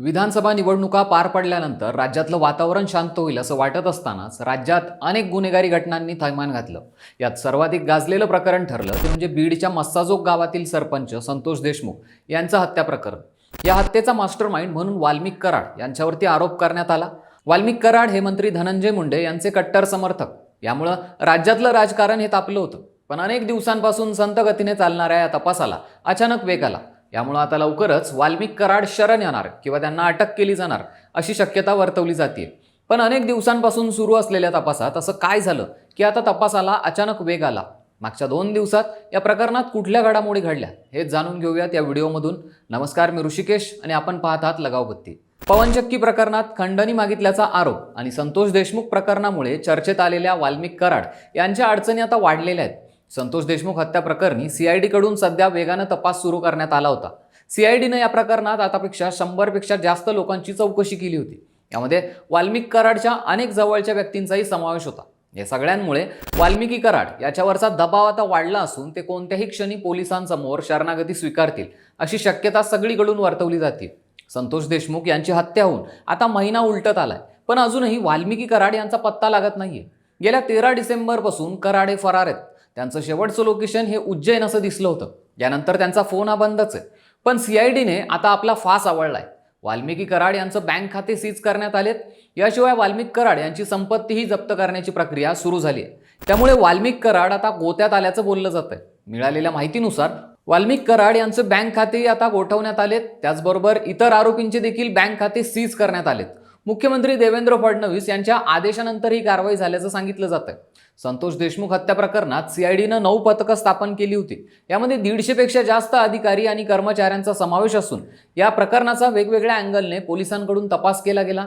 विधानसभा निवडणुका पार पडल्यानंतर राज्यातलं वातावरण शांत होईल असं वाटत असतानाच राज्यात अनेक गुन्हेगारी घटनांनी थैमान घातलं. यात सर्वाधिक गाजलेलं प्रकरण ठरलं ते म्हणजे बीडच्या मस्साजोग गावातील सरपंच संतोष देशमुख यांचं हत्या प्रकरण. या हत्येचा मास्टर माइंड म्हणून वाल्मिक कराड यांच्यावरती आरोप करण्यात आला. वाल्मिक कराड हे मंत्री धनंजय मुंडे यांचे कट्टर समर्थक. यामुळं राज्यातलं राजकारण हे तापलं होतं. पण अनेक दिवसांपासून संत गतीने चालणाऱ्या या तपासाला अचानक वेग आला. यामुळं आता लवकरच वाल्मिक कराड शरण येणार किंवा त्यांना अटक केली जाणार अशी शक्यता वर्तवली जाते पण अनेक दिवसांपासून सुरू असलेल्या तपासात असं काय झालं की आता तपासाला अचानक वेग आला? मागच्या दोन दिवसात या प्रकरणात कुठल्या घडामोडी घडल्या? हे जाणून घेऊयात या व्हिडिओमधून. नमस्कार मी ऋषिकेश आणि आपण पाहत आहात लगावबत्ती पवनचक्की प्रकरणात खंडणी मागितल्याचा आरोप आणि संतोष देशमुख प्रकरणामुळे चर्चेत आलेल्या वाल्मिक कराड यांच्या अडचणी आता वाढलेल्या आहेत. संतोष देशमुख हत्या प्रकरणी सीआयडीकडून सध्या वेगानं तपास सुरू करण्यात आला होता. सीआयडीनं या प्रकरणात आतापेक्षा शंभरपेक्षा जास्त लोकांची चौकशी केली होती. यामध्ये वाल्मिक कराडच्या अनेक जवळच्या व्यक्तींचाही समावेश होता. या सगळ्यांमुळे वाल्मिकी कराड याच्यावरचा दबाव आता वाढला असून ते कोणत्याही क्षणी पोलिसांसमोर शरणागती स्वीकारतील अशी शक्यता सगळीकडून वर्तवली जाते संतोष देशमुख यांची हत्या होऊन आता महिना उलटत आलाय. पण अजूनही वाल्मिकी कराड यांचा पत्ता लागत नाहीये. गेल्या तेरा डिसेंबरपासून कराड हे फरार आहेत. त्यांचं शेवटचं लोकेशन हे उज्जैन असं दिसलं होतं. यानंतर त्यांचा फोन हा बंदच आहे. पण सीआयडीने आता आपला फास आवडलाय वाल्मिकी कराड यांचं बँक खाते सीज करण्यात आलेत. याशिवाय वाल्मिक कराड यांची संपत्तीही जप्त करण्याची प्रक्रिया सुरू झाली आहे. त्यामुळे वाल्मिक कराड आता गोत्यात आल्याचं बोललं जात आहे मिळालेल्या माहितीनुसार वाल्मिक कराड यांचं बँक खातेही आता गोठवण्यात आलेत. त्याचबरोबर इतर आरोपींचे देखील बँक खाते सीज करण्यात आलेत. मुख्यमंत्री देवेंद्र फडणवीस यांच्या आदेशानंतर ही कारवाई झाल्याचं सांगितलं जात आहे संतोष देशमुख हत्या प्रकरणात सीआयडीनं नऊ पथकं स्थापन केली होती. यामध्ये दीडशेपेक्षा जास्त अधिकारी आणि कर्मचाऱ्यांचा समावेश असून या प्रकरणाचा वेगवेगळ्या अँगलने पोलिसांकडून तपास केला गेला.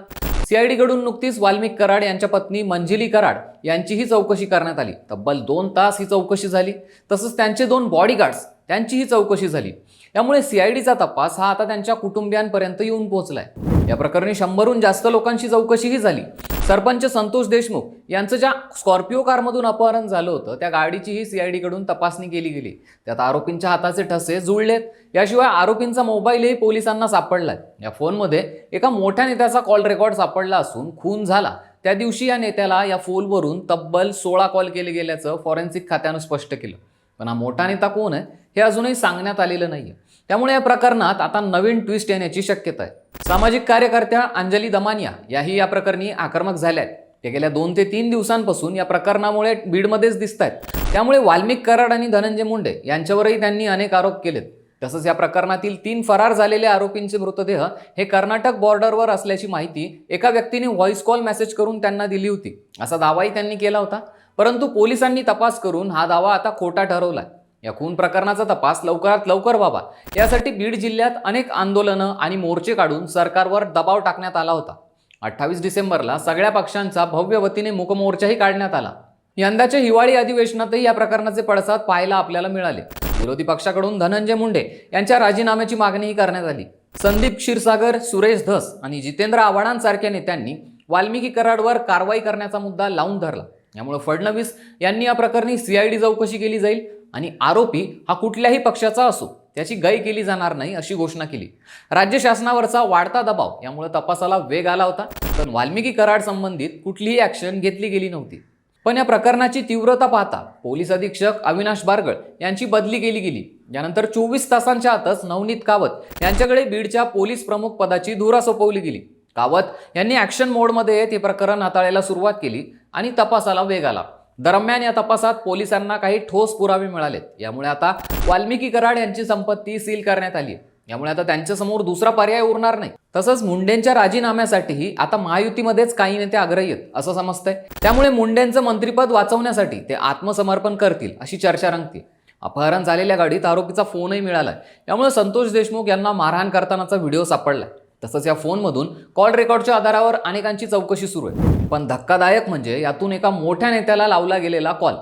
सीआयडीकडून नुकतीच वाल्मिक कराड यांच्या पत्नी मंजिली कराड यांचीही चौकशी करण्यात आली. तब्बल दोन तास ही चौकशी झाली. तसंच त्यांचे दोन बॉडीगार्ड्स त्यांचीही चौकशी झाली. यामुळे सीआयडीचा तपास हा आता त्यांच्या कुटुंबियांपर्यंत येऊन पोहोचलाय. या प्रकरणी शंभरहून जास्त लोकांची चौकशीही झाली. सरपंच संतोष देशमुख यांचं ज्या स्कॉर्पिओ कारमधून अपहरण झालं होतं त्या गाडीचीही सीआयडीकडून तपासणी केली गेली. त्यात आरोपींच्या हाताचे ठसे जुळलेत. याशिवाय आरोपींचा मोबाईलही पोलिसांना सापडलाय. या फोनमध्ये एका मोठ्या नेत्याचा कॉल रेकॉर्ड सापडला असून खून झाला. त्या दिवशी या नेत्याला या फोनवरून तब्बल सोळा कॉल केले गेल्याचं फॉरेन्सिक खात्यानं स्पष्ट केलं. पण हा मोठा नेता कोण आहे हे अजूनही सांगण्यात आलेलं नाही आहे त्यामुळे या प्रकरणात आता नवीन ट्विस्ट येण्याची शक्यता आहे. सामाजिक कार्यकर्त्या अंजली दमानिया याही या प्रकरणी आक्रमक झाल्या आहेत ते गेल्या दोन ते तीन दिवसांपासून या प्रकरणामुळे बीडमध्येच दिसत आहेत त्यामुळे वाल्मिक कराड आणि धनंजय मुंडे यांच्यावरही त्यांनी अनेक आरोप केलेत. तसंच या प्रकरणातील तीन फरार झालेल्या आरोपींचे मृतदेह हे कर्नाटक बॉर्डरवर असल्याची माहिती एका व्यक्तीने व्हॉइस कॉल मेसेज करून त्यांना दिली होती. असा दावाही त्यांनी केला होता. परंतु पोलिसांनी तपास करून हा दावा आता खोटा ठरवलाय. या खून प्रकरणाचा तपास लवकरात लवकर व्हावा. यासाठी बीड जिल्ह्यात अनेक आंदोलनं आणि मोर्चे काढून सरकारवर दबाव टाकण्यात आला होता. अठ्ठावीस डिसेंबरला सगळ्या पक्षांचा भव्य वतीने मूकमोर्चाही काढण्यात आला. यंदाच्या हिवाळी अधिवेशनातही या प्रकरणाचे पडसाद पाहायला आपल्याला मिळाले. विरोधी पक्षाकडून धनंजय मुंडे यांच्या राजीनाम्याची मागणीही करण्यात आली. संदीप क्षीरसागर सुरेश धस आणि जितेंद्र आव्हाडांसारख्या नेत्यांनी वाल्मिकी कराडवर कारवाई करण्याचा मुद्दा लावून धरला. यामुळे फडणवीस यांनी या प्रकरणी सीआयडी चौकशी केली जाईल आणि आरोपी हा कुठल्याही पक्षाचा असो त्याची गय केली जाणार नाही अशी घोषणा केली. राज्य शासनावरचा वाढता दबाव यामुळे तपासाला वेग आला होता पण वाल्मिकी कराड संबंधित कुठलीही ॲक्शन घेतली गेली नव्हती. पण या प्रकरणाची तीव्रता पाहता पोलीस अधीक्षक अविनाश बारगळ यांची बदली केली गेली. यानंतर चोवीस तासांच्या आतच नवनीत कावत यांच्याकडे बीडच्या पोलीस प्रमुख पदाची धुरा सोपवली गेली. कावत यांनी ॲक्शन मोडमध्ये येत हे प्रकरण हाताळायला सुरुवात केली. आणि तपासाला वेग आला. दरम्यान या तपासात पोलिसांना काही ठोस पुरावे मिळालेत. यामुळे आता वाल्मिकी कराड यांची संपत्ती सील करण्यात आली आहे. यामुळे आता त्यांच्यासमोर दुसरा पर्याय उरणार नाही. तसंच मुंडेंच्या राजीनाम्यासाठीही आता महायुतीमध्येच काही नेते आग्रही आहेत असं समजतंय. त्यामुळे मुंडेंचं मंत्रिपद वाचवण्यासाठी ते आत्मसमर्पण करतील अशी चर्चा रंगते. अपहरण झालेल्या गाडीत आरोपीचा फोनही मिळालाय. त्यामुळे संतोष देशमुख यांना मारहाण करतानाचा व्हिडिओ सापडलाय. तसंच या फोनमधून कॉल रेकॉर्डच्या आधारावर अनेकांची चौकशी सुरू आहे. पण धक्कादायक म्हणजे यातून एका मोठ्या नेत्याला लावला गेलेला कॉल.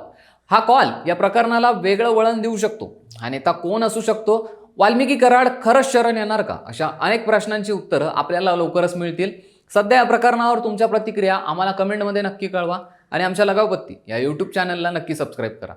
हा कॉल या प्रकरणाला वेगळं वळण देऊ शकतो. हा नेता कोण असू शकतो? वाल्मिकी कराड खरंच शरण येणार का? अशा अनेक प्रश्नांची उत्तरं आपल्याला लवकरच मिळतील. सध्या या प्रकरणावर तुमच्या प्रतिक्रिया आम्हाला कमेंटमध्ये नक्की कळवा. आणि आमच्या लगावपत्ती या यूट्यूब चॅनलला नक्की सबस्क्राईब करा.